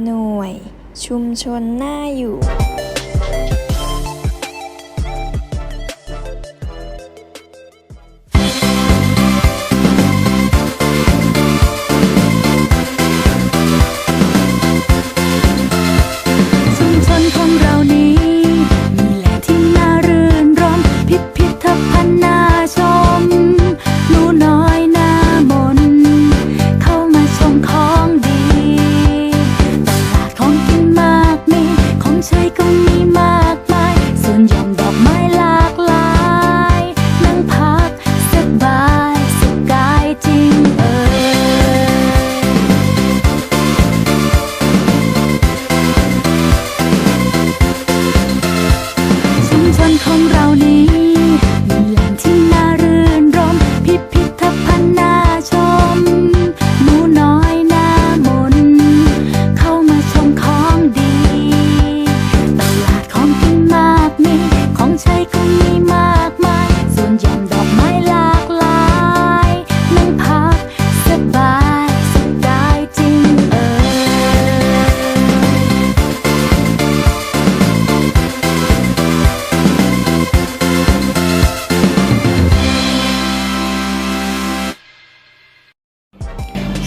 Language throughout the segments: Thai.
หน่วย ชุมชนน่าอยู่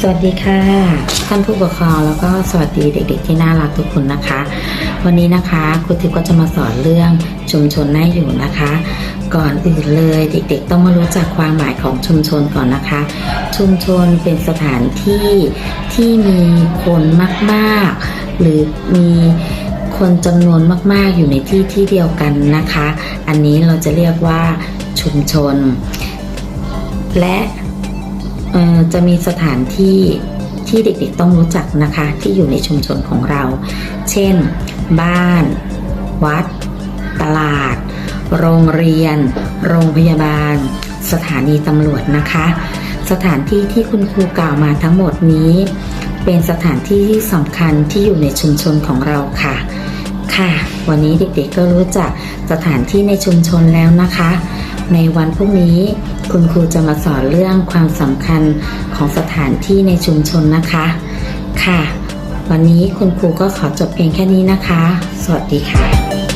วัสดีค่ะ ท่านผู้ปกครองแล้วก็สวัสดีเด็ก ๆ ที่น่ารักทุกคนนะคะ วันนี้นะคะครูทิพย์ก็จะมาสอนเรื่องชุมชนน่าอยู่นะคะ ก่อนอื่นเลยเด็ก ๆ ต้องมารู้จักความหมายของชุมชนก่อนนะคะ ชุมชนเป็นสถานที่ที่มีคนมากๆ หรือมีคนจำนวนมากๆ อยู่ในที่ที่เดียวกันนะคะ อันนี้เราจะเรียกว่าชุมชน และ จะมีสถานที่ที่เด็กๆต้องรู้จักนะคะ ที่อยู่ในชุมชนของเรา เช่น บ้าน วัด ตลาด โรงเรียน โรงพยาบาล สถานีตำรวจนะคะ สถานที่ที่คุณครูกล่าวมาทั้งหมดนี้ เป็นสถานที่ที่สำคัญที่อยู่ในชุมชนของเราค่ะ ค่ะ วันนี้เด็กๆก็รู้จักสถานที่ในชุมชนแล้วนะคะ ในวันพรุ่งนี้ คุณครูจะมาสอนเรื่องความสำคัญของสถานที่ในชุมชนนะคะ ค่ะ วันนี้คุณครูก็ขอจบเพียงแค่นี้นะคะ สวัสดีค่ะ